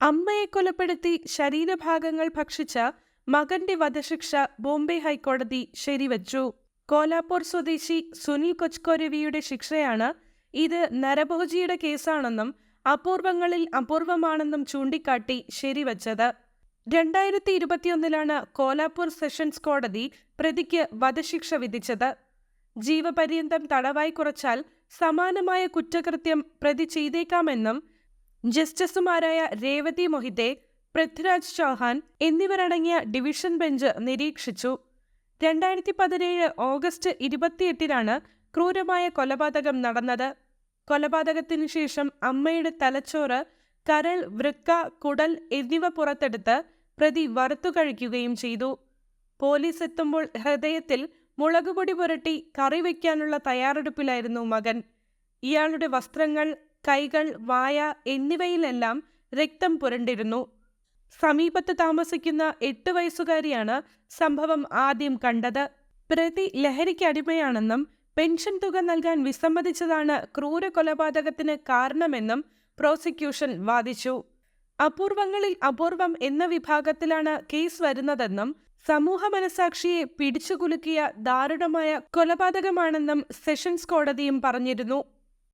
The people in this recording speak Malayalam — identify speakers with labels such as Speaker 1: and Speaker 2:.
Speaker 1: അമ്മയെ കൊലപ്പെടുത്തി ശരീരഭാഗങ്ങൾ ഭക്ഷിച്ച മകന്റെ വധശിക്ഷ ബോംബെ ഹൈക്കോടതി ശരിവച്ചു. കോലാപ്പൂർ സ്വദേശി സുനിൽ കൊച്ച്കൊരവിയുടെ ശിക്ഷയാണ് ഇത് നരഭോജിയുടെ കേസാണെന്നും അപൂർവങ്ങളിൽ അപൂർവമാണെന്നും ചൂണ്ടിക്കാട്ടി ശരിവച്ചത്. രണ്ടായിരത്തി ഇരുപത്തിയൊന്നിലാണ് കോലാപ്പൂർ സെഷൻസ് കോടതി പ്രതിക്ക് വധശിക്ഷ വിധിച്ചത്. ജീവപര്യന്തം തടവായി കുറച്ചാൽ സമാനമായ കുറ്റകൃത്യം പ്രതി ചെയ്തേക്കാമെന്നും ജസ്റ്റിസുമാരായ രേവതി മൊഹിതെ പൃഥ്വിരാജ് ചൗഹാൻ എന്നിവരടങ്ങിയ ഡിവിഷൻ ബെഞ്ച് നിരീക്ഷിച്ചു. രണ്ടായിരത്തി പതിനേഴ് ഓഗസ്റ്റ് ഇരുപത്തിയെട്ടിനാണ് ക്രൂരമായ കൊലപാതകം നടന്നത്. കൊലപാതകത്തിനു ശേഷം അമ്മയുടെ തലച്ചോറ് കരൾ വൃക്ക കുടൽ എന്നിവ പുറത്തെടുത്ത് പ്രതി വറുത്തു കഴിക്കുകയും ചെയ്തു. പോലീസ് എത്തുമ്പോൾ ഹൃദയത്തിൽ മുളകുപൊടി പുരട്ടി കറി വയ്ക്കാനുള്ള തയ്യാറെടുപ്പിലായിരുന്നു മകൻ. ഇയാളുടെ വസ്ത്രങ്ങൾ കൈകൾ വായ എന്നിവയിലെല്ലാം രക്തം പുരണ്ടിരുന്നു. സമീപത്ത് താമസിക്കുന്ന എട്ട് വയസ്സുകാരിയാണ് സംഭവം ആദ്യം കണ്ടത്. പ്രതി ലഹരിക്ക് അടിമയാണെന്നും പെൻഷൻ തുക നൽകാൻ വിസമ്മതിച്ചതാണ് ക്രൂര കൊലപാതകത്തിന് കാരണമെന്നും പ്രോസിക്യൂഷൻ വാദിച്ചു. അപൂർവങ്ങളിൽ അപൂർവം എന്ന വിഭാഗത്തിലാണ് കേസ് വരുന്നതെന്നും സമൂഹ മനസാക്ഷിയെ പിടിച്ചുകുലുക്കിയ ദാരുണമായ കൊലപാതകമാണെന്നും സെഷൻസ് കോടതിയും പറഞ്ഞിരുന്നു.